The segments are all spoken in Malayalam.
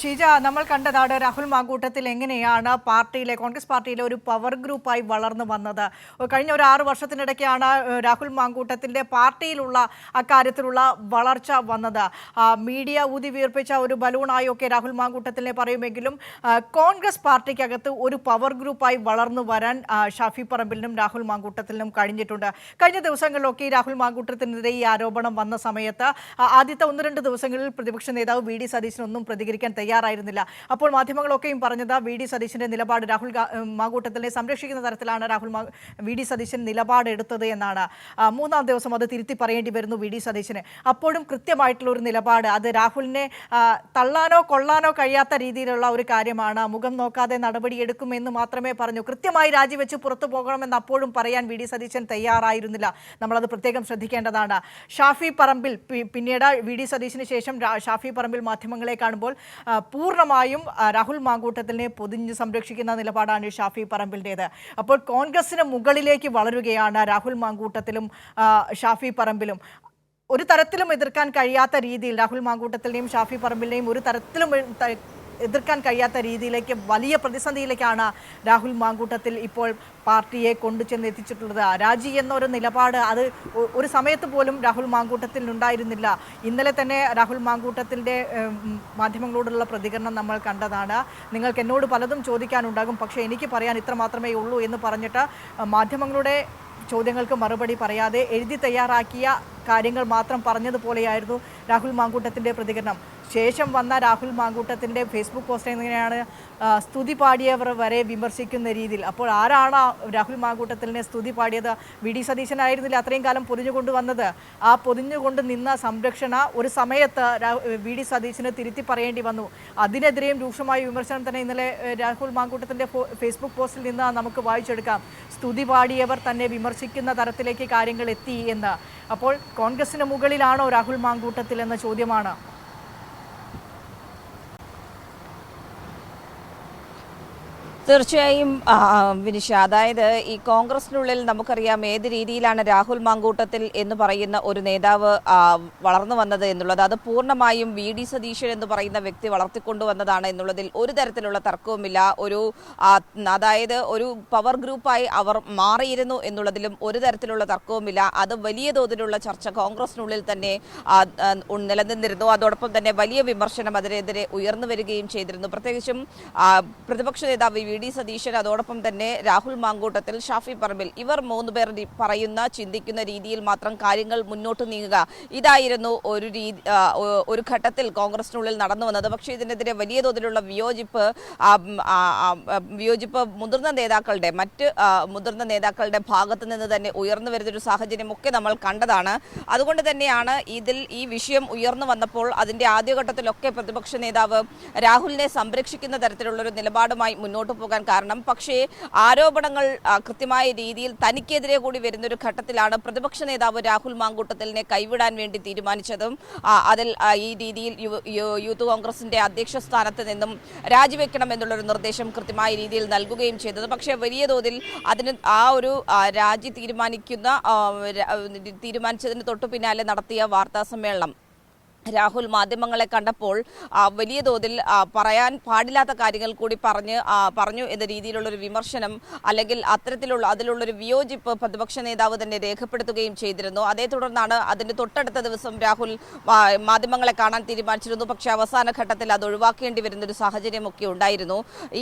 ഷീജ നമ്മൾ കണ്ടതാണ് രാഹുൽ മാങ്കൂട്ടത്തിൽ എങ്ങനെയാണ് പാർട്ടിയിലെ കോൺഗ്രസ് പാർട്ടിയിലെ ഒരു പവർ ഗ്രൂപ്പായി വളർന്നു വന്നത്? കഴിഞ്ഞ ഒരു ആറ് വർഷത്തിനിടയ്ക്കാണ് രാഹുൽ മാങ്കൂട്ടത്തിന്റെ പാർട്ടിയിലുള്ള അക്കാര്യത്തിലുള്ള വളർച്ച വന്നത്. മീഡിയ ഊതി വീർപ്പിച്ച ഒരു ബലൂണായൊക്കെ രാഹുൽ മാങ്കൂട്ടത്തിനെ പറയുമെങ്കിലും കോൺഗ്രസ് പാർട്ടിക്കകത്ത് ഒരു പവർ ഗ്രൂപ്പായി വളർന്നു വരാൻ ഷാഫി പറമ്പിലിനും രാഹുൽ മാങ്കൂട്ടത്തിനും കഴിഞ്ഞിട്ടുണ്ട്. കഴിഞ്ഞ ദിവസങ്ങളിലൊക്കെ രാഹുൽ മാങ്കൂട്ടത്തിനെതിരെ ഈ ആരോപണം വന്ന സമയത്ത് ആദ്യത്തെ ഒന്ന് രണ്ട് ദിവസങ്ങളിൽ പ്രതിപക്ഷ നേതാവ് വി ഡി സതീശനൊന്നും പ്രതികരിക്കാൻ തയ്യാറായിരുന്നില്ല. അപ്പോൾ മാധ്യമങ്ങളൊക്കെയും പറഞ്ഞത് വി ഡി സതീശന്റെ നിലപാട് രാഹുൽ മാകൂട്ടത്തിനെ സംരക്ഷിക്കുന്ന തരത്തിലാണ് രാഹുൽ വി ഡി സതീശൻ നിലപാടെടുത്തത് എന്നാണ്. മൂന്നാം ദിവസം അത് തിരുത്തി പറയേണ്ടി വരുന്നു വി ഡി സതീശന്. അപ്പോഴും കൃത്യമായിട്ടുള്ള ഒരു നിലപാട്. അത് രാഹുലിനെ തള്ളാനോ കൊള്ളാനോ കഴിയാത്ത രീതിയിലുള്ള ഒരു കാര്യമാണ്. മുഖം നോക്കാതെ നടപടിയെടുക്കുമെന്ന് മാത്രമേ പറഞ്ഞു. കൃത്യമായി രാജിവെച്ച് പുറത്തു പോകണമെന്ന് അപ്പോഴും പറയാൻ വി ഡി സതീശൻ തയ്യാറായിരുന്നില്ല. നമ്മളത് പ്രത്യേകം ശ്രദ്ധിക്കേണ്ടതാണ്. ഷാഫി പറമ്പിൽ പിന്നീട് വി ഡി സതീശിന് ശേഷം ഷാഫി പറമ്പിൽ മാധ്യമങ്ങളെ കാണുമ്പോൾ പൂർണമായും രാഹുൽ മാങ്കൂട്ടത്തിനെ പൊതിഞ്ഞ് സംരക്ഷിക്കുന്ന നിലപാടാണ് ഷാഫി പറമ്പിലിന്റേത്. അപ്പോൾ കോൺഗ്രസിന് മുകളിലേക്ക് വളരുകയാണ് രാഹുൽ മാങ്കൂട്ടത്തിലും ഷാഫി പറമ്പിലും. ഒരു തരത്തിലും എതിർക്കാൻ കഴിയാത്ത രീതിയിൽ രാഹുൽ മാങ്കൂട്ടത്തിലെയും ഷാഫി പറമ്പിലിനെയും ഒരു തരത്തിലും എതിർക്കാൻ കഴിയാത്ത രീതിയിലേക്ക് വലിയ പ്രതിസന്ധിയിലേക്കാണ് രാഹുൽ മാങ്കൂട്ടത്തിൽ ഇപ്പോൾ പാർട്ടിയെ കൊണ്ടു ചെന്ന് എത്തിച്ചിട്ടുള്ളത്. രാജി എന്നൊരു നിലപാട് അത് ഒരു സമയത്ത് പോലും രാഹുൽ മാങ്കൂട്ടത്തിൽ ഉണ്ടായിരുന്നില്ല. ഇന്നലെ തന്നെ രാഹുൽ മാങ്കൂട്ടത്തിന്റെ മാധ്യമങ്ങളോടുള്ള പ്രതികരണം നമ്മൾ കണ്ടതാണ്. നിങ്ങൾക്ക് എന്നോട് പലതും ചോദിക്കാനുണ്ടാകും പക്ഷേ എനിക്ക് പറയാൻ ഇത്ര മാത്രമേ ഉള്ളൂ എന്ന് പറഞ്ഞിട്ട് മാധ്യമങ്ങളുടെ ചോദ്യങ്ങൾക്ക് മറുപടി പറയാതെ എഴുതി തയ്യാറാക്കിയ കാര്യങ്ങൾ മാത്രം പറഞ്ഞതുപോലെയായിരുന്നു രാഹുൽ മാങ്കൂട്ടത്തിന്റെ പ്രതികരണം. ശേഷം വന്ന രാഹുൽ മാങ്കൂട്ടത്തിന്റെ ഫേസ്ബുക്ക് പോസ്റ്റ് എങ്ങനെയാണ് സ്തുതി പാടിയവർ വരെ വിമർശിക്കുന്ന രീതിയിൽ. അപ്പോൾ ആരാണ് രാഹുൽ മാങ്കൂട്ടത്തിനെ സ്തുതി പാടിയത്? വി ഡി സതീശനായിരുന്നില്ല അത്രയും കാലം പൊതിഞ്ഞുകൊണ്ട് വന്നത്? ആ പൊതിഞ്ഞുകൊണ്ട് നിന്ന സംരക്ഷണ ഒരു സമയത്ത് വി ഡി സതീശന് തിരുത്തി പറയേണ്ടി വന്നു. അതിനെതിരെയും രൂക്ഷമായ വിമർശനം തന്നെ ഇന്നലെ രാഹുൽ മാങ്കൂട്ടത്തിന്റെ ഫേസ്ബുക്ക് പോസ്റ്റിൽ നിന്ന് നമുക്ക് വായിച്ചെടുക്കാം. സ്തുതി പാടിയവർ തന്നെ വിമർശിക്കുന്ന തരത്തിലേക്ക് കാര്യങ്ങൾ എത്തി എന്ന്. അപ്പോൾ കോൺഗ്രസിന് മുകളിലാണോ രാഹുൽ മാങ്കൂട്ടത്തിൽ എന്ന ചോദ്യമാണ് തീർച്ചയായും വിനിഷ. അതായത് ഈ കോൺഗ്രസിനുള്ളിൽ നമുക്കറിയാം ഏത് രീതിയിലാണ് രാഹുൽ മാങ്കൂട്ടത്തിൽ എന്ന് പറയുന്ന ഒരു നേതാവ് വളർന്നു വന്നത് എന്നുള്ളത്. അത് പൂർണമായും വി ഡി സതീശൻ എന്ന് പറയുന്ന വ്യക്തി വളർത്തിക്കൊണ്ടുവന്നതാണ് എന്നുള്ളതിൽ ഒരു തരത്തിലുള്ള തർക്കവുമില്ല. ഒരു അതായത് ഒരു പവർ ഗ്രൂപ്പായി അവർ മാറിയിരുന്നു എന്നുള്ളതിലും ഒരു തരത്തിലുള്ള തർക്കവുമില്ല. അത് വലിയ തോതിലുള്ള ചർച്ച കോൺഗ്രസിനുള്ളിൽ തന്നെ നിലനിന്നിരുന്നു. അതോടൊപ്പം തന്നെ വലിയ വിമർശനം അതിനെതിരെ ഉയർന്നു വരികയും ചെയ്തിരുന്നു. പ്രത്യേകിച്ചും പ്രതിപക്ഷ നേതാവ് വി ഡി സതീശൻ അതോടൊപ്പം തന്നെ രാഹുൽ മാങ്കൂട്ടത്തിൽ ഷാഫി പറമ്പിൽ ഇവർ മൂന്നുപേർ പേർ പറയുന്ന ചിന്തിക്കുന്ന രീതിയിൽ മാത്രം കാര്യങ്ങൾ മുന്നോട്ട് നീങ്ങുക. ഇതായിരുന്നു ഒരു രീതി ഒരു ഘട്ടത്തിൽ കോൺഗ്രസിനുള്ളിൽ നടന്നു വന്നത്. പക്ഷേ ഇതിനെതിരെ വലിയ തോതിലുള്ള വിയോജിപ്പ് വിയോജിപ്പ് മുതിർന്ന നേതാക്കളുടെ മറ്റ് മുതിർന്ന നേതാക്കളുടെ ഭാഗത്ത് നിന്ന് തന്നെ ഉയർന്നു വരുന്നൊരു സാഹചര്യമൊക്കെ നമ്മൾ കണ്ടതാണ്. അതുകൊണ്ട് തന്നെയാണ് ഇതിൽ ഈ വിഷയം ഉയർന്നു വന്നപ്പോൾ അതിന്റെ ആദ്യഘട്ടത്തിലൊക്കെ പ്രതിപക്ഷ നേതാവ് രാഹുലിനെ സംരക്ഷിക്കുന്ന തരത്തിലുള്ളൊരു നിലപാടുമായി മുന്നോട്ട് പോകാൻ കാരണം. പക്ഷേ ആരോപണങ്ങൾ കൃത്യമായ രീതിയിൽ തനിക്കെതിരെ കൂടി വരുന്നൊരു ഘട്ടത്തിലാണ് പ്രതിപക്ഷ നേതാവ് രാഹുൽ മാങ്കൂട്ടത്തലിനെ കൈവിടാൻ വേണ്ടി തീരുമാനിച്ചതും അതിൽ ഈ രീതിയിൽ യൂത്ത് കോൺഗ്രസിന്റെ അധ്യക്ഷ സ്ഥാനത്ത് നിന്നും രാജിവെക്കണം എന്നുള്ളൊരു നിർദ്ദേശം കൃത്യമായ രീതിയിൽ നൽകുകയും ചെയ്തത്. പക്ഷേ വലിയ തോതിൽ അതിന് ആ ഒരു രാജി തീരുമാനിക്കുന്ന തീരുമാനിച്ചതിന് തൊട്ടു പിന്നാലെ നടത്തിയ വാർത്താ സമ്മേളനം രാഹുൽ മാധ്യമങ്ങളെ കണ്ടപ്പോൾ വലിയ തോതിൽ പറയാൻ പാടില്ലാത്ത കാര്യങ്ങൾ കൂടി പറഞ്ഞ് പറഞ്ഞു എന്ന രീതിയിലുള്ളൊരു വിമർശനം അല്ലെങ്കിൽ അത്തരത്തിലുള്ള അതിലുള്ളൊരു വിയോജിപ്പ് പ്രതിപക്ഷ നേതാവ് തന്നെ രേഖപ്പെടുത്തുകയും ചെയ്തിരുന്നു. അതേ തുടർന്നാണ് അതിന്റെ തൊട്ടടുത്ത ദിവസം രാഹുൽ മാധ്യമങ്ങളെ കാണാൻ തീരുമാനിച്ചിരുന്നു. പക്ഷേ അവസാന ഘട്ടത്തിൽ അത് ഒഴിവാക്കേണ്ടി വരുന്ന ഒരു സാഹചര്യമൊക്കെ ഉണ്ടായിരുന്നു.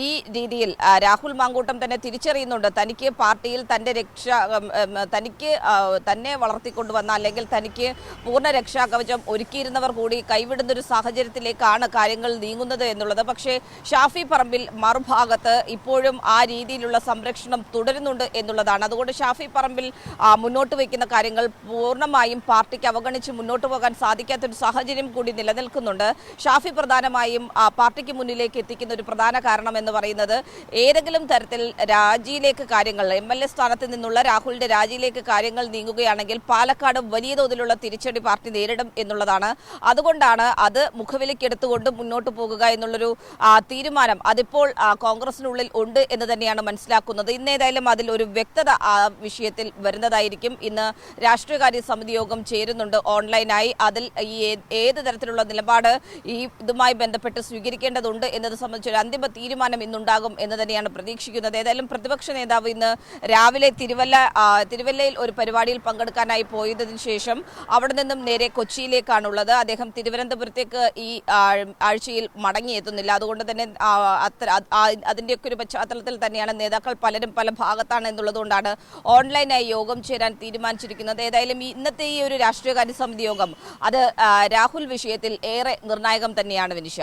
ഈ രീതിയിൽ രാഹുൽ മാങ്കൂട്ടം തന്നെ തിരിച്ചറിയുന്നുണ്ട്. തനിക്ക് പാർട്ടിയിൽ തന്റെ രക്ഷ തനിക്ക് തന്നെ വളർത്തിക്കൊണ്ടുവന്ന അല്ലെങ്കിൽ തനിക്ക് പൂർണ രക്ഷാകവചം ഒരുക്കിയിരുന്നവർ കൂടി കൈവിടുന്ന ഒരു സാഹചര്യത്തിലേക്കാണ് കാര്യങ്ങൾ നീങ്ങുന്നത് എന്നുള്ളത്. പക്ഷേ ഷാഫി പറമ്പിൽ മറുഭാഗത്ത് ഇപ്പോഴും ആ രീതിയിലുള്ള സംരക്ഷണം തുടരുന്നുണ്ട് എന്നുള്ളതാണ്. അതുകൊണ്ട് ഷാഫി പറമ്പിൽ മുന്നോട്ട് വയ്ക്കുന്ന കാര്യങ്ങൾ പൂർണമായും പാർട്ടിക്ക് അവഗണിച്ച് മുന്നോട്ട് പോകാൻ സാധിക്കാത്തൊരു സാഹചര്യം കൂടി നിലനിൽക്കുന്നുണ്ട്. ഷാഫി പ്രധാനമായും പാർട്ടിക്ക് മുന്നിലേക്ക് എത്തിക്കുന്ന ഒരു പ്രധാന കാരണം എന്ന് പറയുന്നത് ഏതെങ്കിലും തരത്തിൽ രാജിയിലേക്ക് കാര്യങ്ങൾ എം എൽ എ സ്ഥാനത്ത് നിന്നുള്ള രാഹുലിന്റെ രാജിയിലേക്ക് കാര്യങ്ങൾ നീങ്ങുകയാണെങ്കിൽ പാലക്കാട് വലിയ തോതിലുള്ള തിരിച്ചടി പാർട്ടി നേരിടും എന്നുള്ളതാണ് അതുകൊണ്ടാണ് അത് മുഖവിലക്കെടുത്തുകൊണ്ട് മുന്നോട്ട് പോകുക എന്നുള്ളൊരു തീരുമാനം അതിപ്പോൾ കോൺഗ്രസിനുള്ളിൽ ഉണ്ട് എന്ന് തന്നെയാണ് മനസ്സിലാക്കുന്നത്. ഇന്നേതായാലും അതിൽ ഒരു വ്യക്തത ആ വിഷയത്തിൽ വരുന്നതായിരിക്കും. ഇന്ന് രാഷ്ട്രീയകാര്യ സമിതി യോഗം ചേരുന്നുണ്ട് ഓൺലൈനായി. അതിൽ ഈ ഏത് തരത്തിലുള്ള നിലപാട് ഈ ഇതുമായി ബന്ധപ്പെട്ട് സ്വീകരിക്കേണ്ടതുണ്ട് എന്നത് സംബന്ധിച്ച് ഒരു അന്തിമ തീരുമാനം ഇന്നുണ്ടാകും എന്ന് തന്നെയാണ് പ്രതീക്ഷിക്കുന്നത്. ഏതായാലും പ്രതിപക്ഷ നേതാവ് ഇന്ന് രാവിലെ തിരുവല്ല തിരുവല്ലയിൽ ഒരു പരിപാടിയിൽ പങ്കെടുക്കാനായി പോയതിനു ശേഷം അവിടെ നിന്നും നേരെ കൊച്ചിയിലേക്കാണുള്ളത്. അദ്ദേഹം തിരുവനന്തപുരത്തേക്ക് ഈ ആഴ്ചയിൽ മടങ്ങിയെത്തുന്നില്ല. അതുകൊണ്ട് തന്നെ അതിന്റെയൊക്കെ ഒരു പശ്ചാത്തലത്തിൽ തന്നെയാണ് നേതാക്കൾ പലരും പല ഭാഗത്താണ് എന്നുള്ളതുകൊണ്ടാണ് ഓൺലൈനായി യോഗം ചേരാൻ തീരുമാനിച്ചിരിക്കുന്നത്. ഏതായാലും ഇന്നത്തെ ഈ ഒരു രാഷ്ട്രീയകാര്യ സമിതി യോഗം അത് രാഹുൽ വിഷയത്തിൽ ഏറെ നിർണായകം തന്നെയാണ് വിനിഷ.